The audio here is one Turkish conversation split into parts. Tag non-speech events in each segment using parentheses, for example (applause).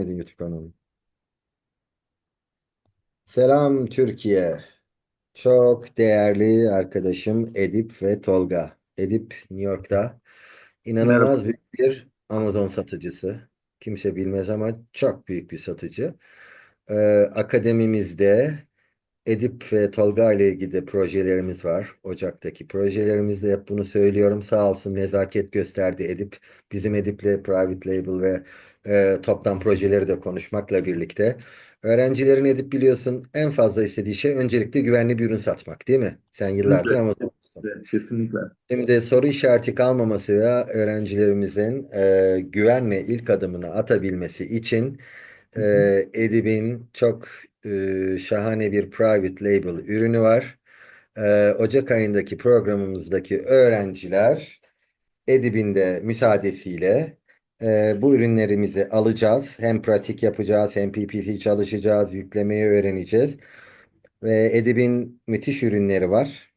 edin YouTube kanalıma. Selam Türkiye. Çok değerli arkadaşım Edip ve Tolga. Edip New York'ta inanılmaz büyük bir Amazon satıcısı. Kimse bilmez ama çok büyük bir satıcı. Ee, akademimizde Edip ve Tolga ile ilgili projelerimiz var. Ocak'taki projelerimizde hep bunu söylüyorum. Sağ olsun nezaket gösterdi Edip. Bizim Edip'le Private Label ve e, toptan projeleri de konuşmakla birlikte. Öğrencilerin Edip biliyorsun en fazla istediği şey öncelikle güvenli bir ürün satmak değil mi? Sen yıllardır. Amazon'dasın. Kesinlikle. Şimdi soru işareti kalmaması ve öğrencilerimizin e, güvenle ilk adımını atabilmesi için e, hı. Edip'in çok e, şahane bir private label ürünü var. E, Ocak ayındaki programımızdaki öğrenciler Edip'in de müsaadesiyle e, bu ürünlerimizi alacağız. Hem pratik yapacağız hem PPC çalışacağız, yüklemeyi öğreneceğiz. Ve Edip'in müthiş ürünleri var.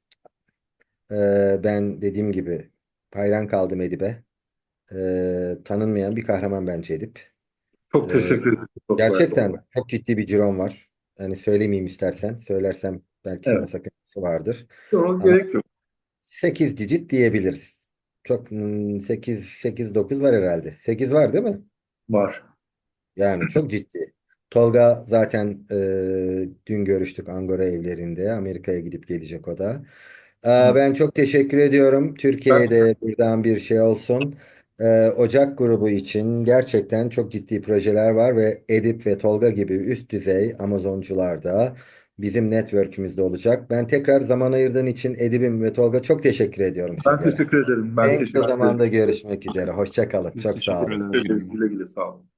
Ee, ben dediğim gibi hayran kaldım Edip'e. Ee, tanınmayan bir kahraman bence Edip. Çok Ee, teşekkür ederim. Çok gerçekten sağ çok ciddi bir ciron var. Yani söylemeyeyim istersen. Söylersem belki sana Evet. sakıncası vardır. Ama gerek yok. 8 digit diyebiliriz. Çok hmm, 8 8 9 var herhalde. 8 var değil mi? Var. Yani çok (clears throat) ciddi. Tolga zaten e, dün görüştük Angora evlerinde. Amerika'ya gidip gelecek o da. Hı. ben çok teşekkür ediyorum. Türkiye'de buradan bir şey olsun. Ee, Ocak grubu için gerçekten çok ciddi projeler var ve Edip ve Tolga gibi üst düzey Amazoncular da bizim network'ümüzde olacak. Ben tekrar zaman ayırdığın için Edip'im ve Tolga çok teşekkür ediyorum ben sizlere. teşekkür ederim. Ben En kısa zamanda görüşmek üzere. Hoşça kalın. Biz Çok sağ olun. Güle güle sağ olun.